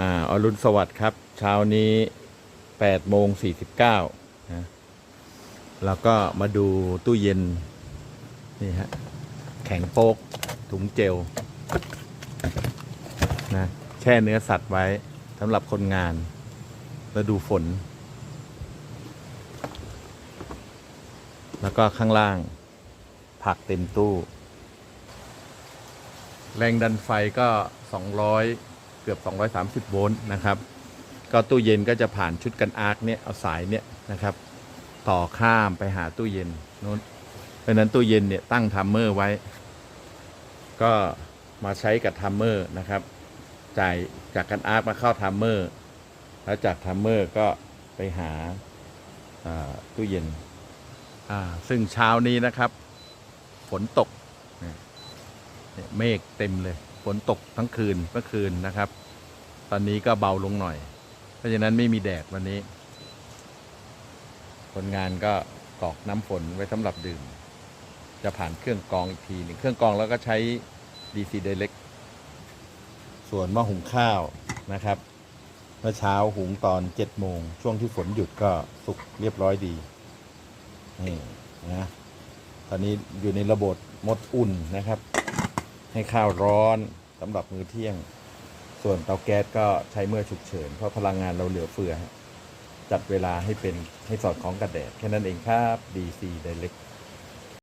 อ่าอรุณสวัสดิ์ครับ เช้านี้8โมง49นะแล้วก็มาดูตู้เย็น นี่ฮะ แข็งโป๊ก ถุงเจลนะแช่เนื้อสัตว์ไว้สำหรับคนงานแล้วดูฝน แล้วก็ข้างล่าง ผักเต็มตู้ แรงดันไฟก็ 200 เกือบ 230 โวลต์นะครับ ก็ตู้เย็นก็จะผ่านชุดกันอาร์คเนี่ยเอาสายเนี่ยนะครับ ต่อข้ามไปหาตู้เย็นนู้นเพราะนั้นตู้เย็นเนี่ยตั้งทัมเมอร์ไว้ ก็มาใช้กับทัมเมอร์นะครับ จ่ายจากกันอาร์คมาเข้าทัมเมอร์ แล้วจากทัมเมอร์ก็ไปหาตู้เย็น ซึ่งเช้านี้นะครับ ฝนตกเนี่ยเมฆเต็มเลย ฝนตกทั้งคืนเมื่อคืนนะครับ ตอนนี้ก็เบาลงหน่อย เพราะฉะนั้นไม่มีแดดวันนี้ คนงานก็กรอกน้ำฝนไว้สำหรับดื่ม จะผ่านเครื่องกรองอีกทีหนึ่งเครื่องกรองแล้วก็ใช้ DC Direct ส่วนหม้อหุงข้าวนะครับเมื่อเช้าหุงตอน7โมง ช่วงที่ฝนหยุดก็สุกเรียบร้อยดีนี่นะตอนนี้อยู่ในระบบมดอุ่นนะครับ ให้ข้าวร้อน สำหรับมื้อเที่ยง ส่วนเตาแก๊สก็ใช้เมื่อฉุกเฉิน เพราะพลังงานเราเหลือเฟือ จัดเวลาให้เป็นให้สอดคล้องกับแดด แค่นั้นเองครับ DC Direct